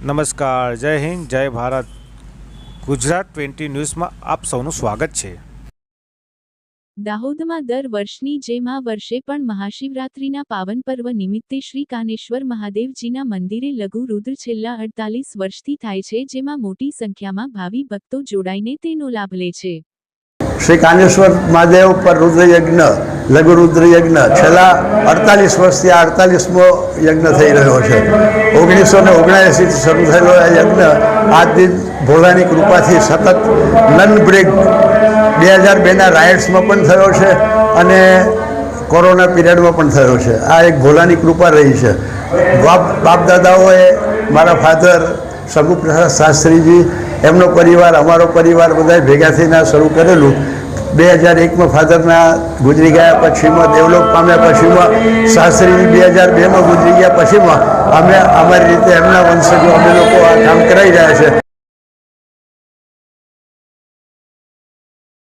નમસ્કાર જય હિન્દ જય ભારત. ગુજરાત ટ્વેન્ટી ન્યૂઝમાં આપ સૌનું સ્વાગત છે. દાહોદમાં દર વર્ષની જેમ આ વર્ષે પણ મહાશિવરાત્રિના પાવન પર્વ નિમિત્તે શ્રી કાનેશ્વર મહાદેવજીના મંદિરે લઘુ રુદ્ર છેલ્લા અડતાલીસ વર્ષથી થાય છે જેમાં મોટી સંખ્યામાં ભાવિ ભક્તો જોડાઈને તેનો લાભ લે છે. શ્રી કાનેશ્વર મહાદેવ પર રુદ્રયજ્ઞ લઘુ યજ્ઞ છેલ્લા અડતાલીસ વર્ષથી આ અડતાલીસમો યજ્ઞ થઈ રહ્યો છે. ઓગણીસો ને ઓગણએંસીથી શરૂ થયેલો આ યજ્ઞ આજ દિન ભોળાની કૃપાથી સતત નન બ્રેક બે હજાર બેના રાયટ્સમાં પણ થયો છે અને કોરોના પીરિયડમાં પણ થયો છે. આ એક ભોલાની કૃપા રહી છે. બાપ બાપ દાદાઓએ મારા ફાધર શંભુપ્રસાદ શાસ્ત્રીજી એમનો પરિવાર, અમારો પરિવાર બધાએ ભેગા થઈને શરૂ કરેલું. બે હજાર એકમાં ફાધરના ગુજરી ગયા, પછીમાં દેવલોક પામ્યા, પછીમાં સાસરી બે હજાર બેમાં ગુજરી ગયા, પછીમાં અમે અમારી રીતે એમના વંશજો, અમે લોકો આ કામ કરાવી રહ્યા છે.